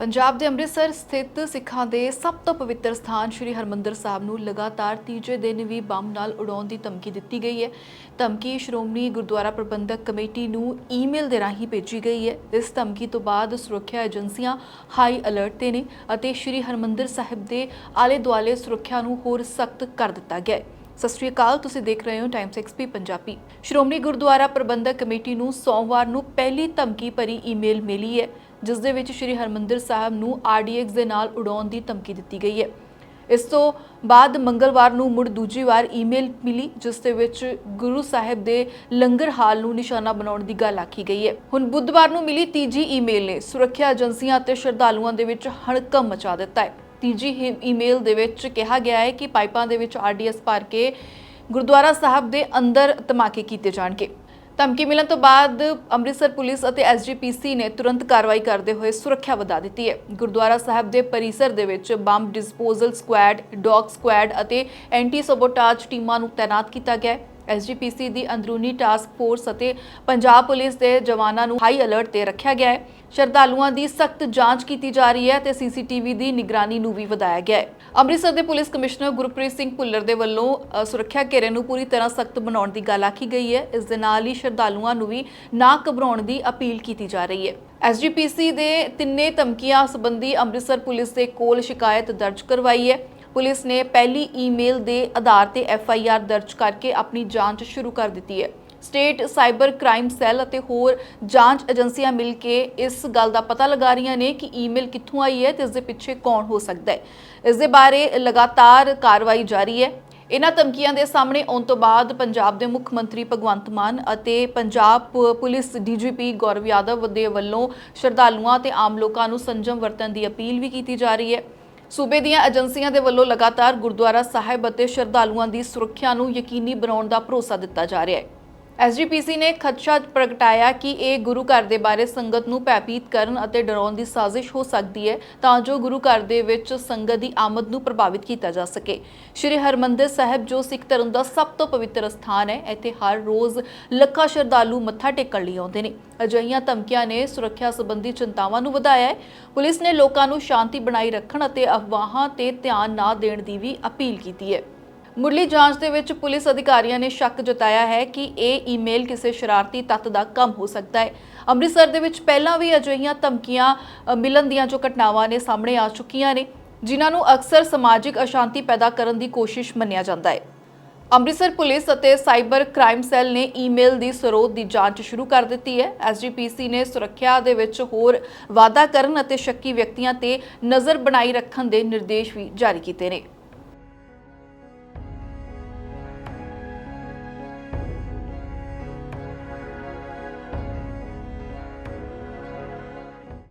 ਪੰਜਾਬ ਦੇ ਅੰਮ੍ਰਿਤਸਰ ਸਥਿਤ ਸਿੱਖਾਂ ਦੇ ਸਭ ਤੋਂ ਪਵਿੱਤਰ ਸਥਾਨ ਸ੍ਰੀ ਹਰਮੰਦਰ ਸਾਹਿਬ ਨੂੰ ਲਗਾਤਾਰ ਤੀਜੇ ਦਿਨ ਵੀ ਬੰਬ ਨਾਲ ਉਡਾਉਣ ਦੀ ਧਮਕੀ ਦਿੱਤੀ ਗਈ ਹੈ। ਧਮਕੀ ਸ਼੍ਰੋਮਣੀ ਗੁਰਦੁਆਰਾ ਪ੍ਰਬੰਧਕ ਕਮੇਟੀ ਨੂੰ ਈਮੇਲ ਦੇ ਰਾਹੀਂ ਭੇਜੀ ਗਈ ਹੈ। ਇਸ ਧਮਕੀ ਤੋਂ ਬਾਅਦ ਸੁਰੱਖਿਆ ਏਜੰਸੀਆਂ ਹਾਈ ਅਲਰਟ ਤੇ ਨੇ ਅਤੇ ਸ੍ਰੀ ਹਰਮੰਦਰ ਸਾਹਿਬ ਦੇ ਆਲੇ ਦੁਆਲੇ ਸੁਰੱਖਿਆ ਨੂੰ ਹੋਰ ਸਖਤ ਕਰ ਦਿੱਤਾ ਗਿਆ ਹੈ। ਸਤਿ ਸ਼੍ਰੀ ਅਕਾਲ, ਤੁਸੀਂ ਦੇਖ ਰਹੇ ਹੋ Times XP Punjabi. Shiromani Gurdwara Parbandhak committee ਨੂੰ ਸੋਮਵਾਰ ਨੂੰ ਪਹਿਲੀ ਧਮਕੀ ਭਰੀ ਈਮੇਲ ਮਿਲੀ ਹੈ। ਜਿਸ ਦੇ ਵਿੱਚ ਸ਼੍ਰੀ ਹਰਮੰਦਰ ਸਾਹਿਬ ਨੂੰ ਆਰਡੀਐਕਸ ਦੇ ਨਾਲ ਉਡਾਉਣ ਦੀ ਧਮਕੀ ਦਿੱਤੀ ਗਈ ਹੈ। ਇਸ ਤੋਂ ਬਾਅਦ ਮੰਗਲਵਾਰ ਨੂੰ ਮੁੜ ਦੂਜੀ ਵਾਰ ਈਮੇਲ ਮਿਲੀ, ਜਿਸ ਦੇ ਵਿੱਚ ਗੁਰੂ ਸਾਹਿਬ ਦੇ ਲੰਗਰ ਹਾਲ ਨੂੰ ਨਿਸ਼ਾਨਾ ਬਣਾਉਣ ਦੀ ਗੱਲ ਆਖੀ ਗਈ ਹੈ। ਹੁਣ ਬੁੱਧਵਾਰ ਨੂੰ ਮਿਲੀ ਤੀਜੀ ਈਮੇਲ ਨੇ, ਸੁਰੱਖਿਆ ਏਜੰਸੀਆਂ ਅਤੇ ਸ਼ਰਧਾਲੂਆਂ ਦੇ ਵਿੱਚ ਹੜਕੰਪ ਮਚਾ ਦਿੱਤਾ ਹੈ। ਤੀਜੀ ਈਮੇਲ ਦੇ ਵਿੱਚ ਕਿਹਾ ਗਿਆ ਹੈ ਕਿ ਪਾਈਪਾਂ ਦੇ ਵਿੱਚ ਆਰਡੀਐਸ ਭਰ ਕੇ ਗੁਰਦੁਆਰਾ ਸਾਹਿਬ ਦੇ ਅੰਦਰ ਧਮਾਕੇ ਕੀਤੇ ਜਾਣਗੇ। ਧਮਕੀ ਮਿਲਣ ਤੋਂ ਬਾਅਦ ਅੰਮ੍ਰਿਤਸਰ ਪੁਲਿਸ ਅਤੇ ਐਸਜੀਪੀਸੀ ਨੇ ਤੁਰੰਤ ਕਾਰਵਾਈ ਕਰਦੇ ਹੋਏ ਸੁਰੱਖਿਆ ਵਧਾ ਦਿੱਤੀ ਹੈ। ਗੁਰਦੁਆਰਾ ਸਾਹਿਬ ਦੇ ਪਰਿਸਰ ਦੇ ਵਿੱਚ bomb disposal squad, dog squad ਅਤੇ ਐਂਟੀ ਸਬੋਟਾਜ ਟੀਮਾਂ ਨੂੰ ਤਾਇਨਾਤ ਕੀਤਾ ਗਿਆ ਹੈ। ਐਸਜੀਪੀਸੀ ਦੀ ਅੰਦਰੂਨੀ ਟਾਸਕ ਫੋਰਸ ਅਤੇ ਪੰਜਾਬ ਪੁਲਿਸ ਦੇ ਜਵਾਨਾਂ ਨੂੰ ਹਾਈ ਅਲਰਟ ਤੇ ਰੱਖਿਆ ਗਿਆ ਹੈ। ਸ਼ਰਧਾਲੂਆਂ ਦੀ ਸਖਤ ਜਾਂਚ ਕੀਤੀ ਜਾ ਰਹੀ ਹੈ ਤੇ ਸੀਸੀਟੀਵੀ ਦੀ ਨਿਗਰਾਨੀ ਨੂੰ ਵੀ ਵਧਾਇਆ ਗਿਆ ਹੈ। ਅੰਮ੍ਰਿਤਸਰ ਦੇ ਪੁਲਿਸ ਕਮਿਸ਼ਨਰ ਗੁਰਪ੍ਰੀਤ ਸਿੰਘ ਭੁੱਲਰ ਦੇ ਵੱਲੋਂ ਸੁਰੱਖਿਆ ਘੇਰੇ ਨੂੰ ਪੂਰੀ ਤਰ੍ਹਾਂ ਸਖਤ ਬਣਾਉਣ ਦੀ ਗੱਲ ਆਖੀ ਗਈ ਹੈ। ਇਸ ਦੇ ਨਾਲ ਹੀ ਸ਼ਰਧਾਲੂਆਂ ਨੂੰ ਵੀ ਨਾ ਘਬਰਾਉਣ ਦੀ ਅਪੀਲ ਕੀਤੀ ਜਾ ਰਹੀ ਹੈ। ਐਸਜੀਪੀਸੀ ਦੇ ਤਿੰਨੇ ਧਮਕੀਆਂ ਸੰਬੰਧੀ ਅੰਮ੍ਰਿਤਸਰ ਪੁਲਿਸ ਦੇ ਕੋਲ ਸ਼ਿਕਾਇਤ ਦਰਜ ਕਰਵਾਈ ਹੈ। ਪੁਲਿਸ ਨੇ ਪਹਿਲੀ ਈਮੇਲ ਦੇ ਆਧਾਰ ਤੇ ਐਫ ਆਈ ਆਰ ਦਰਜ ਕਰਕੇ ਆਪਣੀ ਜਾਂਚ ਸ਼ੁਰੂ ਕਰ ਦਿੱਤੀ ਹੈ। ਸਟੇਟ ਸਾਈਬਰ ਕ੍ਰਾਈਮ ਸੈੱਲ ਅਤੇ ਹੋਰ ਜਾਂਚ ਏਜੰਸੀਆਂ ਮਿਲ ਕੇ ਇਸ ਗੱਲ ਦਾ ਪਤਾ ਲਗਾ ਰਹੀਆਂ ਨੇ ਕਿ ਈਮੇਲ ਕਿੱਥੋਂ ਆਈ ਹੈ ਤੇ ਇਸ ਦੇ ਪਿੱਛੇ ਕੌਣ ਹੋ ਸਕਦਾ ਹੈ। ਇਸ ਦੇ ਬਾਰੇ ਲਗਾਤਾਰ ਕਾਰਵਾਈ ਜਾਰੀ ਹੈ। ਇਹਨਾਂ ਧਮਕੀਆਂ ਦੇ ਸਾਹਮਣੇ ਆਉਣ ਤੋਂ ਬਾਅਦ ਪੰਜਾਬ ਦੇ ਮੁੱਖ ਮੰਤਰੀ ਭਗਵੰਤ ਮਾਨ ਅਤੇ ਪੰਜਾਬ ਪ- ਪੁਲਿਸ ਡੀਜੀਪੀ ਗੌਰਵ ਯਾਦਵ ਦੇ ਵੱਲੋਂ ਸ਼ਰਧਾਲੂਆਂ ਤੇ ਆਮ ਲੋਕਾਂ ਨੂੰ ਸੰਜਮ ਵਰਤਣ ਦੀ ਅਪੀਲ ਵੀ ਕੀਤੀ ਜਾ ਰਹੀ ਹੈ। ਸੂਬੇ ਦੀਆਂ ਏਜੰਸੀਆਂ ਦੇ ਵੱਲੋਂ ਲਗਾਤਾਰ ਗੁਰਦੁਆਰਾ ਸਾਹਿਬ ਅਤੇ ਸ਼ਰਧਾਲੂਆਂ ਦੀ ਸੁਰੱਖਿਆ ਨੂੰ ਯਕੀਨੀ ਬਣਾਉਣ ਦਾ ਭਰੋਸਾ ਦਿੱਤਾ ਜਾ ਰਿਹਾ ਹੈ। ਐਸਜੀਪੀਸੀ ਨੇ ਖਦਸ਼ਾ ਪ੍ਰਗਟਾਇਆ ਕਿ ਇਹ ਗੁਰੂ ਘਰ ਦੇ ਬਾਰੇ ਸੰਗਤ ਨੂੰ ਭੈਭੀਤ ਕਰਨ ਅਤੇ ਡਰਾਉਣ ਦੀ ਸਾਜ਼ਿਸ਼ ਹੋ ਸਕਦੀ ਹੈ ਤਾਂ ਜੋ ਗੁਰੂ ਘਰ ਦੇ ਵਿੱਚ ਸੰਗਤ ਦੀ ਆਮਦ ਨੂੰ ਪ੍ਰਭਾਵਿਤ ਕੀਤਾ ਜਾ ਸਕੇ। ਸ਼੍ਰੀ ਹਰਮੰਦਰ ਸਾਹਿਬ, ਜੋ ਸਿੱਖ ਧਰਮ ਦਾ ਸਭ ਤੋਂ ਪਵਿੱਤਰ ਸਥਾਨ ਹੈ, ਇੱਥੇ ਹਰ ਰੋਜ਼ ਲੱਖਾਂ ਸ਼ਰਧਾਲੂ ਮੱਥਾ ਟੇਕਣ ਲਈ ਆਉਂਦੇ ਨੇ। ਅਜਿਹੀਆਂ ਧਮਕੀਆਂ ਨੇ ਸੁਰੱਖਿਆ ਸੰਬੰਧੀ ਚਿੰਤਾਵਾਂ ਨੂੰ ਵਧਾਇਆ ਹੈ। ਪੁਲਿਸ ਨੇ ਲੋਕਾਂ ਨੂੰ ਸ਼ਾਂਤੀ ਬਣਾਈ ਰੱਖਣ ਅਤੇ ਅਫਵਾਹਾਂ ਤੇ ਧਿਆਨ ਨਾ ਦੇਣ ਦੀ ਵੀ ਅਪੀਲ ਕੀਤੀ ਹੈ। ਮੁੱਢਲੀ ਜਾਂਚ ਦੇ ਵਿੱਚ ਪੁਲਿਸ ਅਧਿਕਾਰੀਆਂ ਨੇ ਸ਼ੱਕ ਜਤਾਇਆ ਹੈ ਕਿ ਇਹ ਈਮੇਲ ਕਿਸੇ ਸ਼ਰਾਰਤੀ ਤੱਤ ਦਾ ਕੰਮ ਹੋ ਸਕਦਾ ਹੈ। ਅੰਮ੍ਰਿਤਸਰ ਦੇ ਵਿੱਚ ਪਹਿਲਾਂ ਵੀ ਅਜਿਹੀਆਂ ਧਮਕੀਆਂ ਮਿਲਣ ਦੀਆਂ ਜੋ ਘਟਨਾਵਾਂ ਨੇ ਸਾਹਮਣੇ ਆ ਚੁੱਕੀਆਂ ਨੇ, ਜਿਨ੍ਹਾਂ ਨੂੰ ਅਕਸਰ ਸਮਾਜਿਕ ਅਸ਼ਾਂਤੀ ਪੈਦਾ ਕਰਨ ਦੀ ਕੋਸ਼ਿਸ਼ ਮੰਨਿਆ ਜਾਂਦਾ ਹੈ। ਅੰਮ੍ਰਿਤਸਰ ਪੁਲਿਸ ਅਤੇ ਸਾਈਬਰ ਕ੍ਰਾਈਮ ਸੈੱਲ ਨੇ ਈਮੇਲ ਦੀ ਸਰੋਤ ਦੀ ਜਾਂਚ ਸ਼ੁਰੂ ਕਰ ਦਿੱਤੀ ਹੈ। ਐਸਜੀਪੀਸੀ ਨੇ ਸੁਰੱਖਿਆ ਦੇ ਵਿੱਚ ਹੋਰ ਵਾਧਾ ਕਰਨ ਅਤੇ ਸ਼ੱਕੀ ਵਿਅਕਤੀਆਂ ਤੇ ਨਜ਼ਰ ਬਣਾਈ ਰੱਖਣ ਦੇ ਨਿਰਦੇਸ਼ ਵੀ ਜਾਰੀ ਕੀਤੇ ਨੇ।